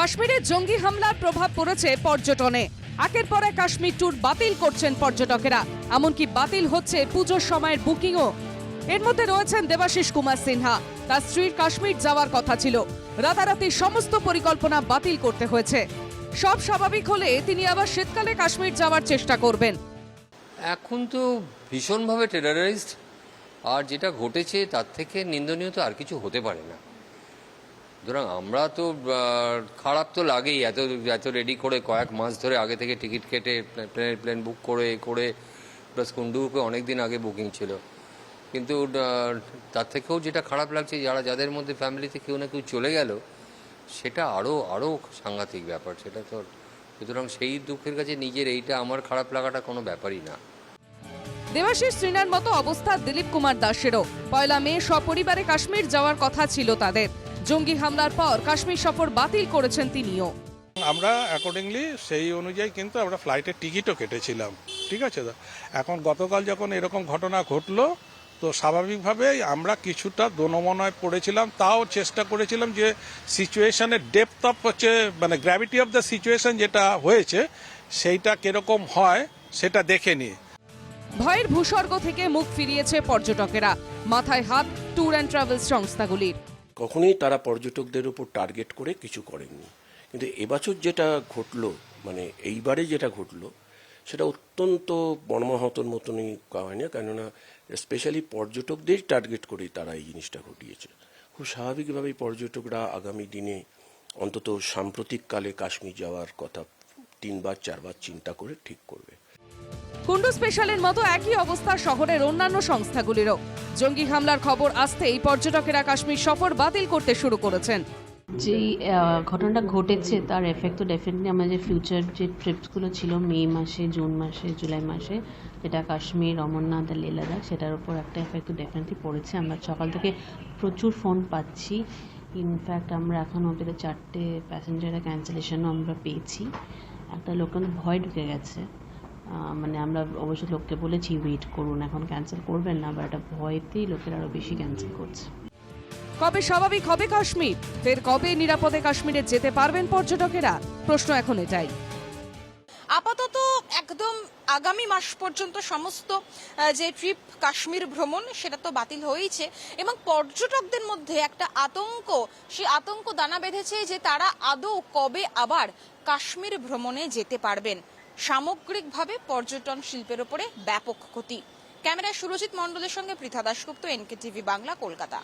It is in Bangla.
কাশ্মীরে জঙ্গি হামলার প্রভাব পড়েছে পর্যটনে। একের পর কাশ্মীর ট্যুর বাতিল করছেন পর্যটকেরা। এমনকি বাতিল হচ্ছে পুজোর সময়ের বুকিংও এর মধ্যে রয়েছেন দেবাশিস কুমার সিনহা। তার স্ত্রীর কাশ্মীর যাওয়ার কথা ছিল। রাতারাতি সমস্ত পরিকল্পনা বাতিল করতে হয়েছে। সব স্বাভাবিক হলে তিনি আবার শীতকালে কাশ্মীর যাওয়ার চেষ্টা করবেন। এখন তো ভীষণভাবে টেরারাইজড আর যেটা ঘটেছে তার থেকে নিন্দনীয় তো আর কিছু হতে পারে না। সুতরাং আমরা তো খারাপ তো লাগেই। এত এত রেডি করে কয়েক মাস ধরে আগে থেকে টিকিট কেটে প্লেনের, প্লেন বুক করে করে, প্লাস কুন্ডুকে অনেক দিন আগে বুকিং ছিল। কিন্তু তার থেকেও যেটা খারাপ লাগছে, যারা, যাদের মধ্যে ফ্যামিলিতে কেউ না কেউ চলে গেল, সেটা আরও আরও সাংঘাতিক ব্যাপার, সেটা তো। সুতরাং সেই দুঃখের কাছে নিজের এইটা আমার খারাপ লাগাটা কোনো ব্যাপারই না। দেবাশিস শ্রীনার মতো অবস্থা দিলীপ কুমার দাসেরও। পয়লা মে সপরিবারে কাশ্মীর যাওয়ার কথা ছিল তাদের। জঙ্গি হামলার পর কাশ্মীর সফর বাতিল করেছেন তিনিও। আমরা অ্যাকর্ডিংলি সেই অনুযায়ী কিন্তু আমরা ফ্লাইটের টিকিটও কেটেছিলাম। ঠিক আছে এখন গতকাল যখন এরকম ঘটনা ঘটলো তো স্বাভাবিকভাবেই আমরা কিছুটা দোনমনায় পড়েছিলাম তাও চেষ্টা করেছিলাম যে সিচুয়েশনের ডেপথ অফ হচ্ছে মানে গ্র্যাভিটি অফ দ্য সিচুয়েশন যেটা হয়েছে সেইটা কীরকম হয় সেটা দেখে নিয়ে ভয়ের ভূস্বর্গ থেকে মুখ ফিরিয়েছে পর্যটকেরা। মাথায় হাত ট্যুর অ্যান্ড ট্রাভেলস সংস্থাগুলির। কখনোই তারা পর্যটকদের উপর টার্গেট করে কিছু করেননি। কিন্তু এবছর যেটা ঘটলো মানে এইবারে যেটা ঘটলো, সেটা অত্যন্ত মর্মাহতর মতনই হয় না কেননা স্পেশালি পর্যটকদের টার্গেট করেই তারা এই জিনিসটা ঘটিয়েছে। খুব স্বাভাবিকভাবেই পর্যটকরা আগামী দিনে অন্তত সাম্প্রতিককালে কাশ্মীর যাওয়ার কথা তিনবার, চারবার চিন্তা করে ঠিক করবে। কুন্ডু স্পেশালের মতো একই অবস্থা শহরের অন্যান্য সংস্থাগুলিরও। জঙ্গি হামলার খবর আসতেই পর্যটকেরা কাশ্মীর সফর বাতিল করতে শুরু করেছেন। যেই ঘটনাটা ঘটেছে, তার এফেক্ট তো ডেফিনেটলি আমাদের ফিউচার যে ট্রিপসগুলো ছিল, মে মাসে, জুন মাসে, জুলাই মাসে, যেটা কাশ্মীর, অমরনাথ আর লেহ লাদাখ, সেটার উপর একটা এফেক্ট তো ডেফিনেটলি পড়েছে। আমরা সকাল থেকে প্রচুর ফোন পাচ্ছি। ইনফ্যাক্ট আমরা এখন অব্দি চারটে প্যাসেঞ্জারের ক্যান্সেলেশনও আমরা পেয়েছি। একটা লোক কিন্তু ভয় ঢুকে গেছে। মানে আমরা অবশ্য লোককে বলেছি ওয়েট করুন এখন ক্যান্সেল করবেন না বা একটা ভয়তেই লোকের আরও বেশি ক্যান্সেল করছে। কবে স্বাভাবিক হবে কাশ্মীর? ফের কবে নিরাপদে কাশ্মীরে যেতে পারবেন পর্যটকেরা? প্রশ্ন এখন এটাই। আপাতত একদম আগামী মাস পর্যন্ত সমস্ত যে ট্রিপ কাশ্মীর ভ্রমণ সেটা তো বাতিল হয়েইছে। এবং পর্যটকদের মধ্যে একটা আতঙ্ক সেই আতঙ্ক দানা বেঁধেছে যে তারা আদৌ কবে আবার কাশ্মীর ভ্রমণে যেতে পারবেন। সামগ্রিকভাবে পর্যটন শিল্পের ওপরে ব্যাপক ক্ষতি। ক্যামেরায় সুরজিৎ মণ্ডলের সঙ্গে Pritha Dasgupta N K TV Bangla, Kolkata.